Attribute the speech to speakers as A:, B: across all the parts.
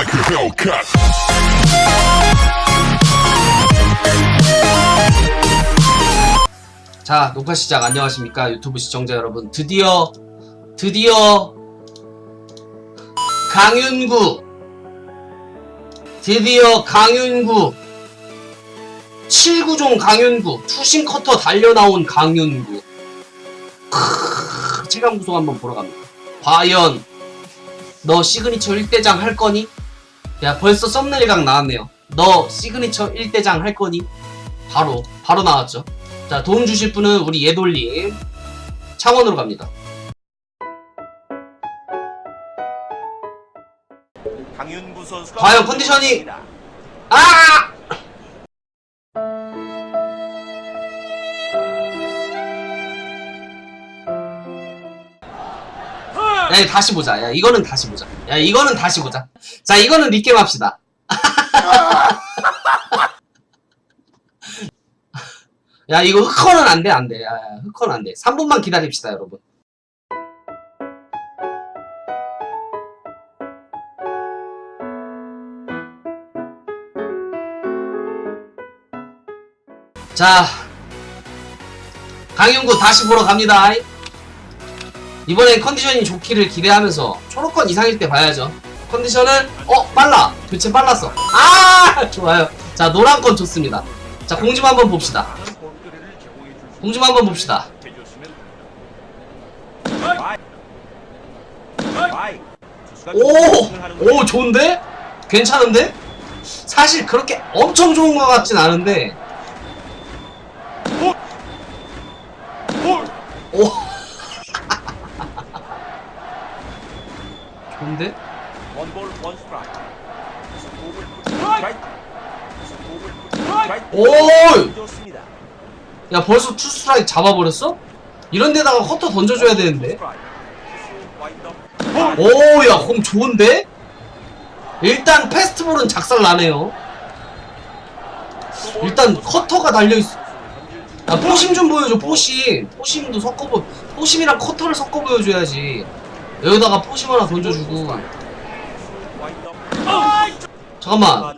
A: like a Hellcat.
B: 자, 녹화 시작 안녕하십니까 유튜브 시청자 여러분. 드디어 드디어 강윤구 드디어 강윤구 7구종 강윤구 투심 커터 달려 나온 강윤구 크 체감 구성 한번 보러 갑니다. 과연 너 시그니처 1대장 할 거니? 야 벌써 썸네일 각 나왔네요. 너 시그니처 1대장 할 거니? 바로 바로 나왔죠. 자, 도움 주실 분은 우리 예돌님. 창원으로 갑니다.
C: 강윤구 선수가
B: 과연 컨디션이-. 아! 야, 다시 보자. 야, 이거는 다시 보자. 야, 이거는 다시 보자. 자, 이거는 리겜 합시다. 야, 이거 흑커는 안 돼, 안 돼. 야, 야, 흑커는 안 돼. 3분만 기다립시다, 여러분. 자, 강윤구 다시 보러 갑니다. 이번엔 컨디션이 좋기를 기대하면서 초록건 이상일 때 봐야죠. 컨디션은 어 빨라. 교체 빨랐어. 아 좋아요. 자 노란 건 좋습니다. 자 공좀 한번 봅시다.
C: 많은 볼거리를 제공해 줄수
B: 공좀 한번 봅시다.
C: 해줬으면 바이. 바이. 투수가
B: 오,
C: 공격을 하는
B: 오 좋은데? 괜찮은데? 사실 그렇게 엄청 좋은 것 같진 않은데. 오. 좋은데?
C: 원볼 원 스트라이크. 스코어를 스트라이크. 스코어를 스트라이크.
B: 오!
C: 좋습니다.
B: 야 벌써 투 스트라이크 잡아버렸어? 이런 데다가 커터 던져줘야 되는데.
C: 스트라이크. 투수 와인드업.
B: 오, 야, 공 좋은데? 일단 패스트볼은 작살 나네요. 일단 커터가 달려있어. 야, 포심 좀 보여줘, 포심. 포심도 섞어보, 포심이랑 커터를 섞어 보여줘야지. 여기다가 포심 하나 던져주고. 잠깐만.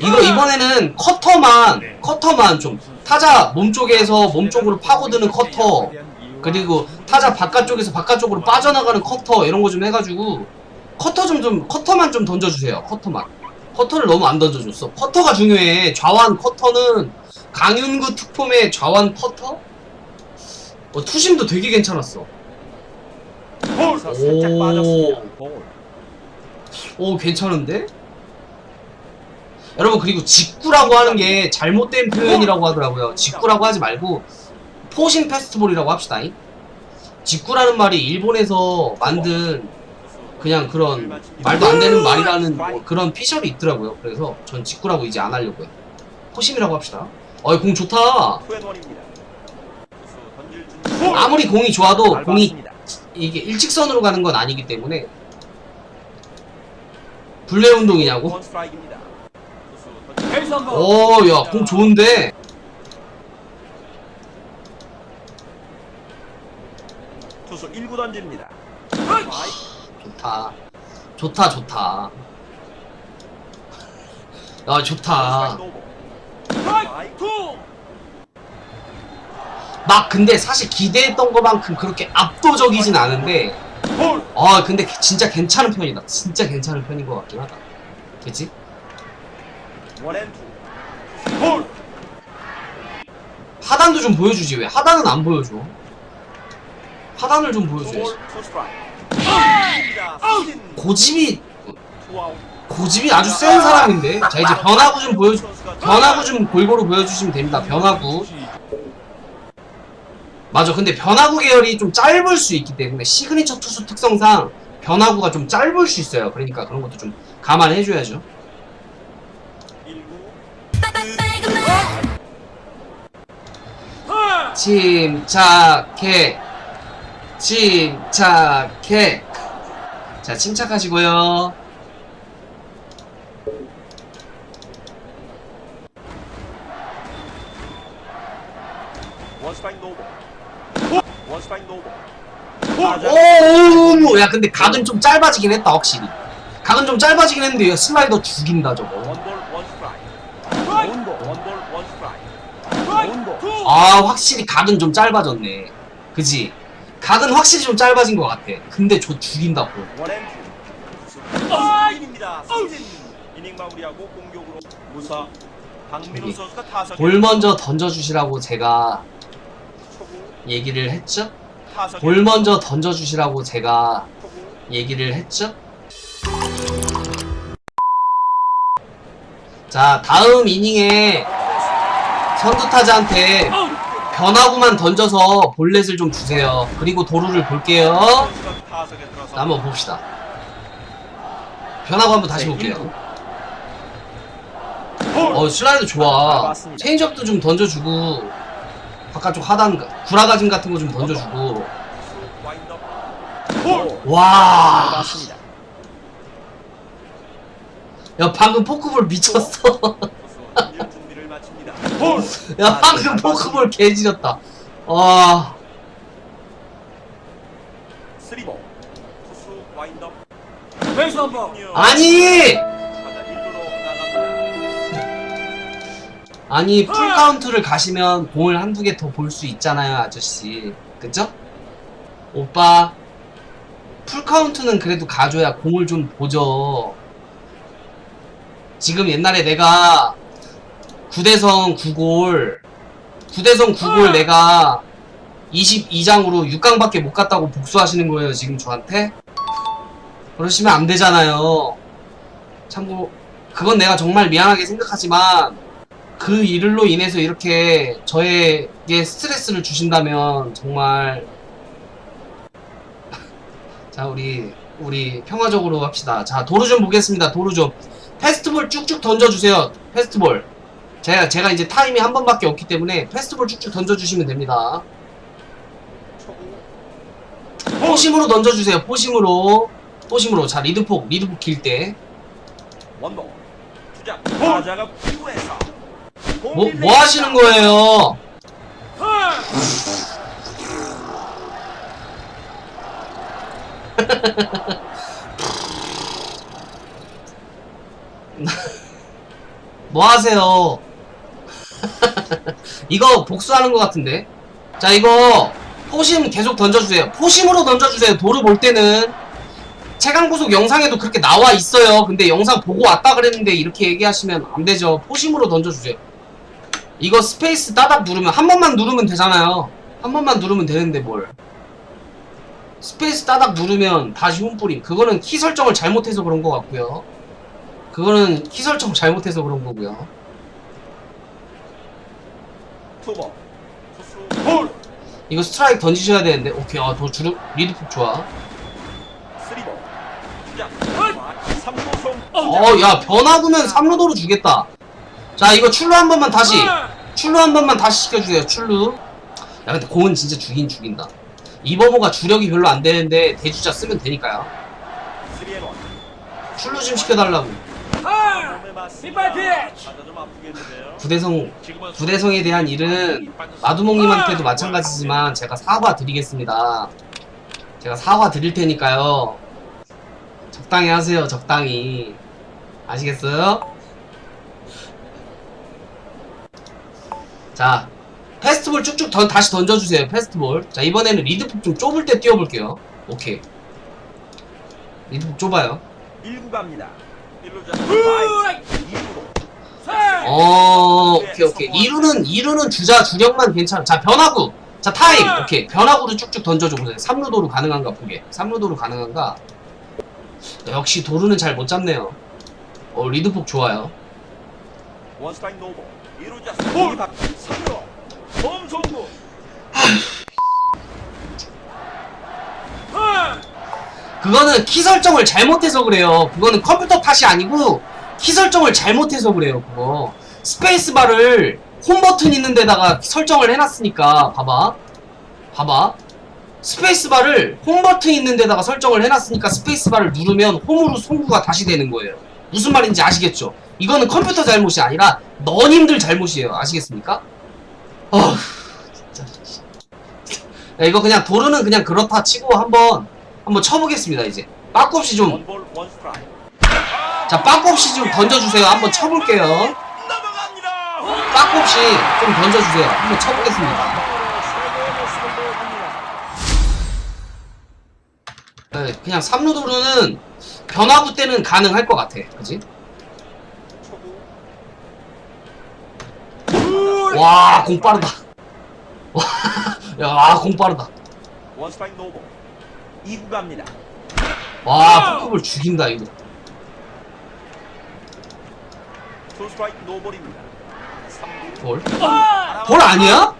B: 이거 이번에는 커터만, 커터만 좀, 타자 몸 쪽에서 몸 쪽으로 파고드는 커터, 그리고 타자 바깥쪽에서 바깥쪽으로 빠져나가는 커터, 이런 거 좀 해가지고, 커터 좀, 좀, 커터만 좀 던져주세요, 커터만. 커터를 너무 안 던져줬어. 커터가 중요해. 좌완 커터는, 강윤구 특폼의 좌완 커터? 어, 투심도 되게 괜찮았어. 오. 오 괜찮은데? 여러분 그리고 직구라고 하는 게 잘못된 표현이라고 하더라고요 직구라고 하지 말고 포싱 페스티벌이라고 합시다 직구라는 말이 일본에서 만든 그냥 그런 말도 안 되는 말이라는 뭐 그런 피셜이 있더라고요 그래서 전 직구라고 이제 안 하려고요 포심이라고 합시다 어이 공 좋다. 아무리 공이 좋아도
C: 잘
B: 공이. 이게 일직선으로 가는 건 아니기 때문에 불례 운동이냐고? 오, 야, 공 좋은데?
C: 투수 1구 던집니다.
B: 좋다. 좋다, 좋다. 야, 좋다. 막, 근데 사실 기대했던 것만큼 그렇게 압도적이진 않은데, 아, 근데 진짜 괜찮은 편이다. 진짜 괜찮은 편인 것 같긴 하다. 그치?
C: 원앤투
B: 하단도 좀 보여주지, 왜? 하단은 안 보여줘. 하단을 좀 보여줘야지.
C: 투 스트라이크
B: 고집이,
C: 투아웃
B: 고집이 아주 센 사람인데? 자, 이제 변화구 좀 보여주, 변화구 좀 골고루 보여주시면 됩니다. 변화구. 맞아. 근데 변화구 계열이 좀 짧을 수 있기 때문에 시그니처 투수 특성상 변화구가 좀 짧을 수 있어요. 그러니까 그런 것도 좀 감안해줘야죠. 침착해. 침착해. 자, 침착하시고요.
C: 원 스트라이크 노볼 원 스트라이크 노볼
B: 오, 오, 오, 야, 근데 각은 좀 짧아지긴 했다, 확실히. 각은 좀 짧아지긴 했는데 이거 슬라이더 죽인다 저거
C: 원볼 원 스트라이크. 원볼 원볼 원 스트라이크. 원볼.
B: 아 확실히 각은 좀 짧아졌네 그지 각은 확실히 좀 짧아진 것 같아 근데 저 죽인다고
C: 원앤투. 승진입니다. 승진. 이닝 마무리하고 공격으로 무사. 박민호 선수가 타석에
B: 볼 먼저 던져주시라고 제가 얘기를 했죠 볼 먼저 던져주시라고 제가 얘기를 했죠 자 다음 이닝에 선두타자한테 변화구만 던져서 볼넷을 좀 주세요 그리고 도루를 볼게요 자, 한번 봅시다. 변화구 한번 다시
C: 네,
B: 볼게요. 어, 슬라이드 좋아.
C: 맞습니다.
B: 체인지업도 좀 던져주고, 바깥쪽 하단, 구라가짐 같은 거 좀 던져주고.
C: 와. 맞습니다.
B: 야, 방금 포크볼 미쳤어.
C: 마칩니다.
B: 야, 방금 포크볼 개지렸다. 와.
C: 쓰리보. 투수 와인드업.
D: 베이스 한번.
B: 아니!
C: 타자 1루로 나갑니다.
B: 아니, 풀카운트를 가시면 공을 한두 개 더 볼 수 있잖아요, 아저씨. 그죠? 오빠, 풀카운트는 그래도 가줘야 공을 좀 보죠. 지금 옛날에 내가 9대성 9골, 9대성 9골 내가 22장으로 6강밖에 못 갔다고 복수하시는 거예요, 지금 저한테? 그러시면 안 되잖아요. 참고, 그건 내가 정말 미안하게 생각하지만, 그 일로 인해서 이렇게 저에게 스트레스를 주신다면 정말 자 우리 우리 평화적으로 합시다 자 도루 좀 보겠습니다 도루 좀 페스트볼 쭉쭉 던져주세요 페스트볼 제가 제가 이제 타임이 한 번밖에 없기 때문에 페스트볼 쭉쭉 던져주시면 됩니다. 포심으로 던져주세요 포심으로 포심으로 자 리드폭 리드폭 길때.
C: 주자. 타자가 피구에서.
B: 뭐, 뭐 하시는 거예요 뭐 하세요? 이거 복수하는 것 같은데? 자, 이거 포심 계속 던져주세요. 포심으로 던져주세요. 도를 볼 때는 최강구속 영상에도 그렇게 나와 있어요. 근데 영상 보고 왔다 그랬는데 이렇게 얘기하시면 안 되죠. 포심으로 던져주세요. 이거 스페이스 따닥 누르면 한 번만 누르면 되잖아요. 한 번만 누르면 되는데 뭘? 스페이스 따닥 누르면 다시 홈뿌림. 그거는 키 설정을 잘못해서 그런 것 같고요. 그거는 키 설정 잘못해서 그런 거고요.
C: 투수 볼.
B: 이거 스트라이크 던지셔야 되는데 오케이 아더 주르 리드폭 좋아.
C: 주자. 삼루송.
B: 어야 변화구면 3루도로 주겠다. 자 이거 출루 한 번만 다시 출루 한 번만 다시 시켜주세요 출루. 야 근데 공은 진짜 죽인 죽인다. 이버모가 주력이 별로 안 되는데 대주자 쓰면 되니까요.
C: 쓰리앤 원.
B: 출루 좀 시켜달라고.
C: 맞습니다. 좀 아프겠는데요.
B: 구대성 구대성에 대한 일은 마두몽님한테도 마찬가지지만 제가 사과 드리겠습니다. 제가 사과 드릴 테니까요. 적당히 하세요, 적당히. 아시겠어요? 자, 페스트볼 쭉쭉 던, 다시 던져주세요, 페스트볼. 자, 이번에는 리드폭 좀 좁을 때 뛰어볼게요. 오케이. 리드폭 좁아요.
C: 1구 갑니다. 1루자. 2루로.
B: 어, 오케이, 오케이. 2루는, 2루는 주자 주력만 괜찮아. 자, 변화구. 자, 타임. 오케이. 변화구를 쭉쭉 던져줘 보세요. 3루도로 가능한가 보게. 3루도로 가능한가. 역시 도루는 잘 못 잡네요. 어, 리드폭 좋아요.
C: 원스타인 노보. 2루자. 볼. 3루. 범송구.
B: 그거는 키 설정을 잘못해서 그래요. 그거는 컴퓨터 탓이 아니고 키 설정을 잘못해서 그래요. 그거 스페이스바를 홈 버튼 있는 데다가 설정을 해놨으니까 봐봐, 봐봐. 스페이스바를 홈 버튼 있는 데다가 설정을 해놨으니까 스페이스바를 누르면 홈으로 송구가 다시 되는 거예요. 무슨 말인지 아시겠죠? 이거는 컴퓨터 잘못이 아니라 너님들 잘못이에요. 아시겠습니까? 어, 진짜. 야, 이거 그냥 도르는 그냥 그렇다 치고 한번 한번 쳐보겠습니다 이제 빠꾸 없이 좀
C: 원볼 원스트라이크.
B: 자 빠꼼씨 좀 던져주세요 한번 쳐볼게요. 빠꼼씨 좀 던져주세요 한번 쳐보겠습니다 네, 그냥 3루도루는 변화구 때는 가능할 것 같아 그지? 와 공 빠르다 와 야 공 빠르다
C: 원 스트라이크 노볼. 2구 갑니다.
B: 와 포크볼 죽인다 이거
C: 투 스트라이크 노볼입니다. 3구.
B: 볼? 볼 아니야?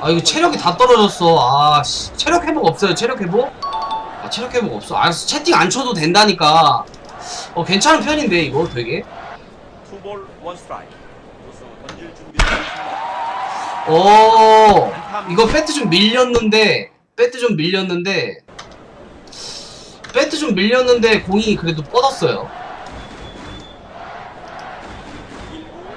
B: 아 이거 체력이 다 떨어졌어 아 씨 체력 회복 없어요 체력 회복? 아 체력 회복 없어 아 채팅 안 쳐도 된다니까 어 괜찮은 편인데 이거 되게
C: 했습니다.
B: 어 이거 배트 좀 밀렸는데 배트 좀 밀렸는데 배트 좀 밀렸는데 공이 그래도 뻗었어요
C: 1구.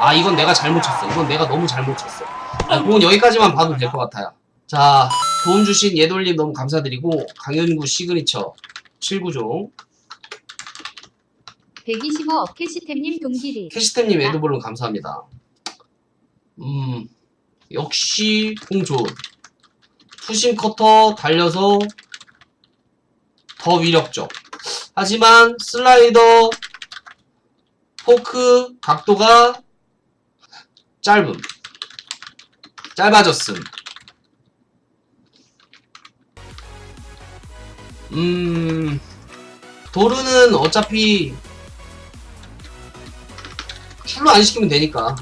B: 아 이건 내가 잘못 쳤어 이건 내가 너무 잘못 쳤어 아, 공은 여기까지만 봐도 될 것 같아요 자 도움 주신 예돌님 너무 감사드리고 강현구 시그니처 7구종
D: 125 어케시템님 동기리
B: 캐시템님 에드볼로 감사합니다. 음, 역시 공 좋은. 투심 커터 달려서 더 위력적. 하지만 슬라이더, 포크 각도가 짧음. 짧아졌음. 음, 도르는 어차피 출루 안 시키면 되니까.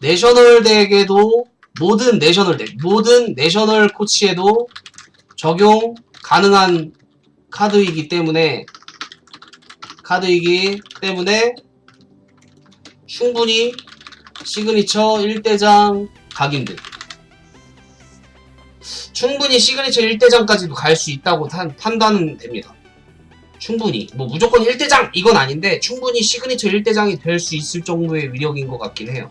B: 내셔널 덱에도 모든 내셔널 덱, 모든 내셔널 코치에도 적용 가능한 카드이기 때문에 카드이기 때문에 충분히 시그니처 1대장 각인들 충분히 시그니처 1대장까지도 갈 수 있다고 탄- 판단은 됩니다. 충분히 뭐 무조건 1대장 이건 아닌데 충분히 시그니처 1대장이 될 수 있을 정도의 위력인 것 같긴 해요.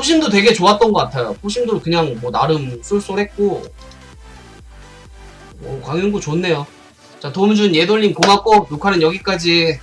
B: 포심도 되게 좋았던 것 같아요. 포심도 그냥 뭐 나름 쏠쏠했고 오, 광현구 좋네요. 자 도움준 예돌님 고맙고 녹화는 여기까지